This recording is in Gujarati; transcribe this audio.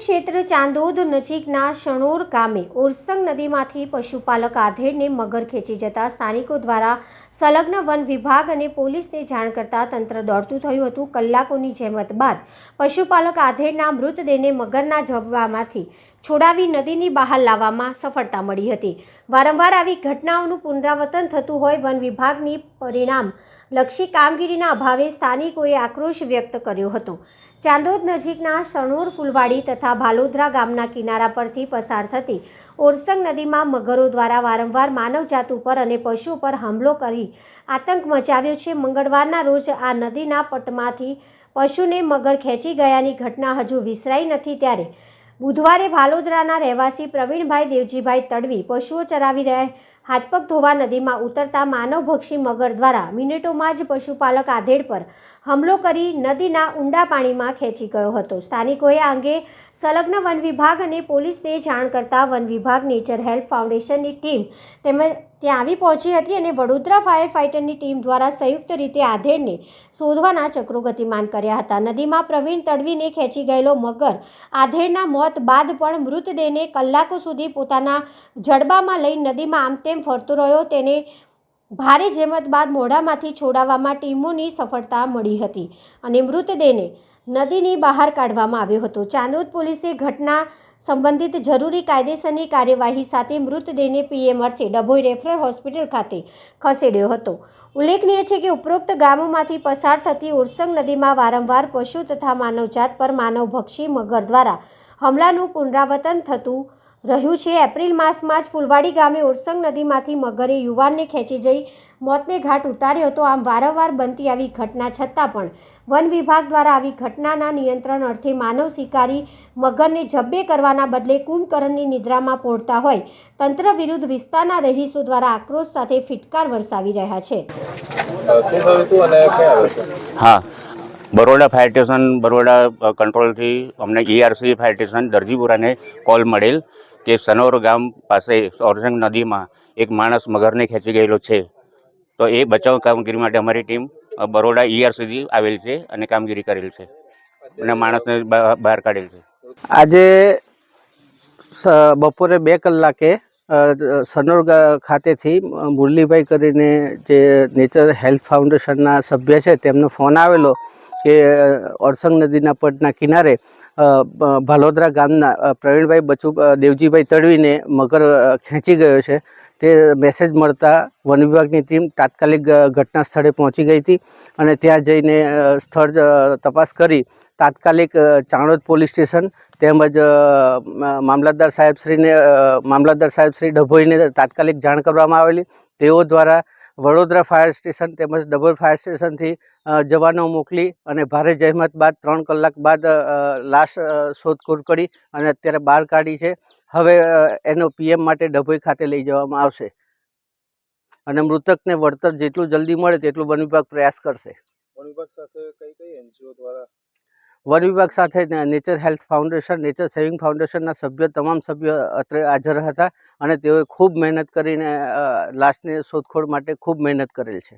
ક્ષેત્ર ચાંદોદ નજીકના શણોર ગામે ઓરસંગ નદીમાંથી પશુપાલક આધેડને મગર ખેંચી જતા સ્થાનિકો દ્વારા સંલગ્ન વન વિભાગ અને પોલીસને જાણ કરતા તંત્ર દોડતું થયું હતું. કલાકોની જહેમત બાદ પશુપાલક આધેડના મૃતદેહને મગરના જબડામાંથી છોડાવી નદીની બહાર લાવવામાં સફળતા મળી હતી. વારંવાર આવી ઘટનાઓનું પુનરાવર્તન થતું હોય વન વિભાગની પરિણામ લક્ષી કામગીરીના અભાવે સ્થાનિકોએ આક્રોશ વ્યક્ત કર્યો હતો. ચાંદોદ નજીકના સણોર ફૂલવાડી તથા ભાલોદરા ગામના કિનારા પરથી પસાર થતી ઓરસંગ નદીમાં મગરો દ્વારા વારંવાર માનવજાત ઉપર અને પશુ પર હુમલો કરી આતંક મચાવ્યો છે. મંગળવારના રોજ આ નદીના પટમાંથી પશુને મગર ખેંચી ગયાની ઘટના હજુ વિસરાઈ નથી ત્યારે બુધવારે ભાલોદરાના રહેવાસી પ્રવીણભાઈ દેવજીભાઈ તડવી પશુઓ ચરાવી રહ્યા હાથપગ ધોવા નદીમાં ઉતરતા માનવભક્ષી મગર દ્વારા મિનિટોમાં જ પશુપાલક આધેડ પર હુમલો કરી નદીના ઊંડા પાણીમાં ખેંચી ગયો હતો. સ્થાનિકોએ આ અંગે સંલગ્ન વન વિભાગ અને પોલીસને જાણ કરતા વન વિભાગ નેચર હેલ્પ ફાઉન્ડેશનની ટીમ તેમજ ત્યાં આવી પહોંચી હતી અને વડોદરા ફાયર ફાઇટરની ટીમ દ્વારા સંયુક્ત રીતે આધેડને શોધવાના ચક્રો ગતિમાન કર્યા હતા. નદીમાં પ્રવીણ તડવીને ખેંચી ગયેલો મગર આધેડના મોત બાદ પણ મૃતદેહને કલાકો સુધી પોતાના જડબામાં લઈ નદીમાં આમ તેમ ફરતો રહ્યો. તેને ભારે જેમત બાદ મોઢામાંથી છોડાવવામાં ટીમોની સફળતા મળી હતી અને મૃતદેહને નદીની બહાર કાઢવામાં આવ્યો હતો. ચાંદોદ પોલીસે ઘટના સંબંધિત જરૂરી કાયદેસરની કાર્યવાહી સાથે મૃતદેહને પીએમ અર્થે ડભોઈ રેફરલ હોસ્પિટલ ખાતે ખસેડ્યો હતો. ઉલ્લેખનીય છે કે ઉપરોક્ત ગામોમાંથી પસાર થતી ઉરસંગ નદીમાં વારંવાર પશુ તથા માનવજાત પર માનવભક્ષી મગર દ્વારા હમલાનું પુનરાવર્તન થતું રહ્યું છે. એપ્રિલ માસમાં જ ફુલવાડી ગામે ઉરસંગ નદીમાંથી મગરે યુવાનને ખેંચી જઈ મોતને ઘાટ ઉતાર્યો હતો. આમ વારંવાર બનતી આવી ઘટના છતાં પણ વન વિભાગ દ્વારા આવી ઘટનાના નિયંત્રણ અર્થે માનવ શિકારી મગરને જબ્બે કરવાના બદલે કુંભકરણની નિદ્રામાં પહોંચતા હોય. તંત્ર વિરુદ્ધ વિસ્તારના રહીશો દ્વારા આક્રોશ સાથે ફિટકાર વરસાવી રહ્યા છે. હા બરોડા ફાયર સ્ટેશન બરોડા કંટ્રોલથી અમને ઈઆરસી ફાયર સ્ટેશન દરજીપુરાને કોલ મળેલ. કે સનોર ગામ પાસે ઓરસંગ નદીમાં એક માણસ મગરને ખેંચી ગયેલો છે. તો એ બચાવ કામગીરી માટે અમારી ટીમ બરોડા ઈઆર સુધી આવેલ છે અને કામગીરી કરેલ છે. અને માણસને બહાર કાઢેલ છે. આજે બપોરે બે કલાકે સનોર ખાતેથી મુરલીભાઈ કરીને જે નેચર હેલ્થ ફાઉન્ડેશનના સભ્ય છે, તેમનો ફોન આવેલો. કે ઓરસંગ નદીના પટના કિનારે ભાલોદરા ગામના પ્રવીણભાઈ બચુ દેવજીભાઈ તડવીને મગર ખેંચી ગયો છે. તે મેસેજ મળતા વન વિભાગની ટીમ તાત્કાલિક ઘટના સ્થળે પહોંચી ગઈ હતી અને ત્યાં જઈને સ્થળ તપાસ કરી. તાત્કાલિક ચાણોદ પોલીસ સ્ટેશન તેમજ મામલતદાર સાહેબશ્રીને મામલતદાર સાહેબશ્રી ડભોઈને તાત્કાલિક જાણ કરવામાં આવેલી. તેઓ દ્વારા વડોદરા ફાયર સ્ટેશન તેમજ ડબલ ફાયર સ્ટેશનથી જવાનો મોકલી અને ભારે જહેમત બાદ ત્રણ કલાક બાદ લાશ શોધખોળ કરી અને અત્યારે બહાર કાઢી છે. હવે એનો પીએમ માટે ડભોઈ ખાતે લઈ જવામાં આવશે. અને મૃતકને વળતર જેટલું જલ્દી મળે તેટલું વન વિભાગ પ્રયાસ કરશે. વન વિભાગ સાથે કઈ કઈ એનજીઓ દ્વારા વન વિભાગ સાથે nature health foundation nature saving ફાઉન્ડેશનના સભ્ય, તમામ સભ્યો અત્રે હાજર હતા અને તેઓએ ખૂબ મહેનત કરીને લાશની શોધખોળ માટે ખૂબ મહેનત કરેલ છે.